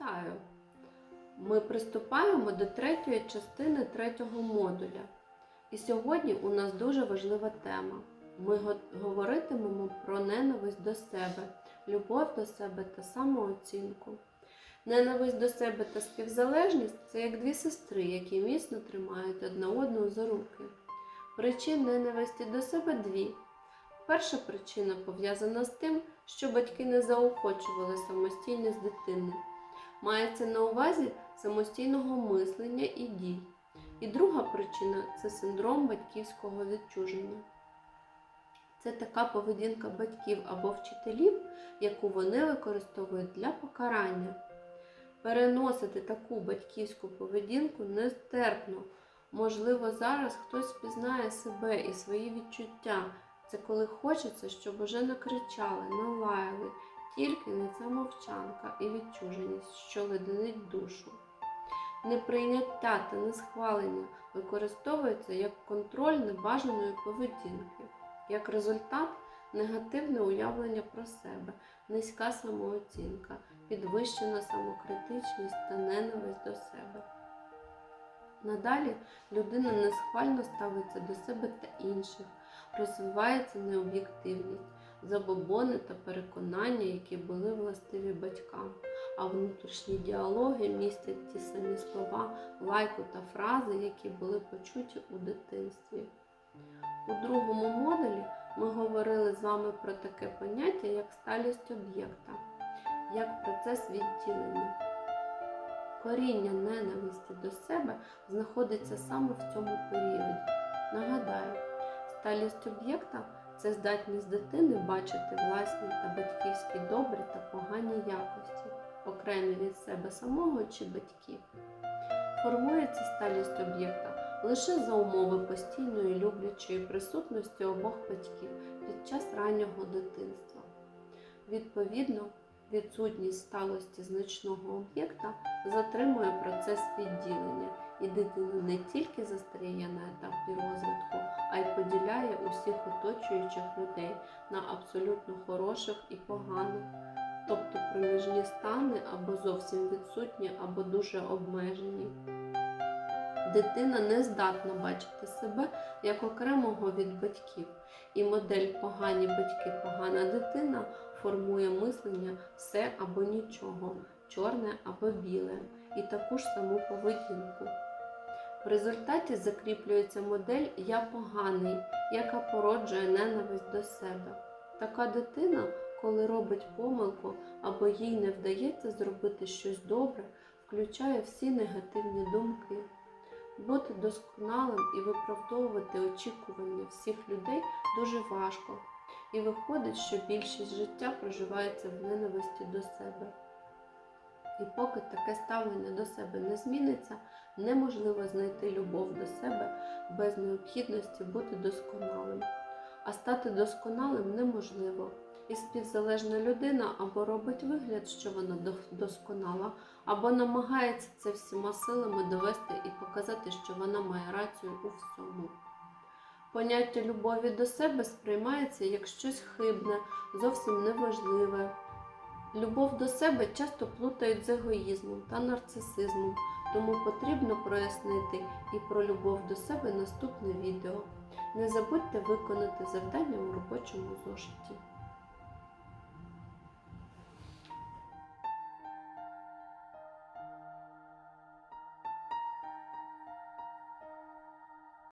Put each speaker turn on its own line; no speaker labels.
Вітаю! Ми приступаємо до третьої частини третього модуля. І сьогодні у нас дуже важлива тема. Ми говоритимемо про ненависть до себе, любов до себе та самооцінку. Ненависть до себе та співзалежність це як дві сестри, які міцно тримають одна одну за руки. Причин ненависті до себе дві. Перша причина пов'язана з тим, що батьки не заохочували самостійність дитини. Мається на увазі самостійного мислення і дій. І друга причина це синдром батьківського відчуження. Це така поведінка батьків або вчителів, яку вони використовують для покарання. Переносити таку батьківську поведінку нестерпно. Можливо, зараз хтось впізнає себе і свої відчуття. Це коли хочеться, щоб уже накричали, налаяли, тільки не ця мовчанка і відчуженість, що леденить душу. Неприйняття та несхвалення використовується як контроль небажаної поведінки. Як результат, негативне уявлення про себе, низька самооцінка, підвищена самокритичність та ненависть до себе. Надалі людина несхвально ставиться до себе та інших, розвивається необ'єктивність, забобони та переконання, які були властиві батькам, а внутрішні діалоги містять ті самі слова, лайку та фрази, які були почуті у дитинстві. У другому модулі ми говорили з вами про таке поняття, як сталість об'єкта, як процес відділення. Коріння ненависті до себе знаходиться саме в цьому періоді. Нагадаю, сталість об'єкта це здатність дитини бачити власні та батьківські добрі та погані якості, окремі від себе самого чи батьків. Формується сталість об'єкта лише за умови постійної люблячої присутності обох батьків під час раннього дитинства. Відповідно, відсутність сталості значного об'єкта затримує процес відділення, і дитина не тільки застряє на етапі розвитку, а й поділяє усіх оточуючих людей на абсолютно хороших і поганих, тобто проміжні стани або зовсім відсутні, або дуже обмежені. Дитина не здатна бачити себе як окремого від батьків, і модель погані батьки, погана дитина формує мислення все або нічого, чорне або біле, і таку ж саму поведінку. В результаті закріплюється модель Я поганий, яка породжує ненависть до себе. Така дитина, коли робить помилку або їй не вдається зробити щось добре, включає всі негативні думки. Бути досконалим і виправдовувати очікування всіх людей дуже важко, і виходить, що більшість життя проживається в ненависті до себе. І поки таке ставлення до себе не зміниться, неможливо знайти любов до себе без необхідності бути досконалим. А стати досконалим неможливо. І співзалежна людина або робить вигляд, що вона досконала, або намагається це всіма силами довести і показати, що вона має рацію у всьому. Поняття любові до себе сприймається як щось хибне, зовсім неважливе. Любов до себе часто плутають з егоїзмом та нарцисизмом, тому потрібно прояснити і про любов до себе наступне відео. Не забудьте виконати завдання у робочому зошиті.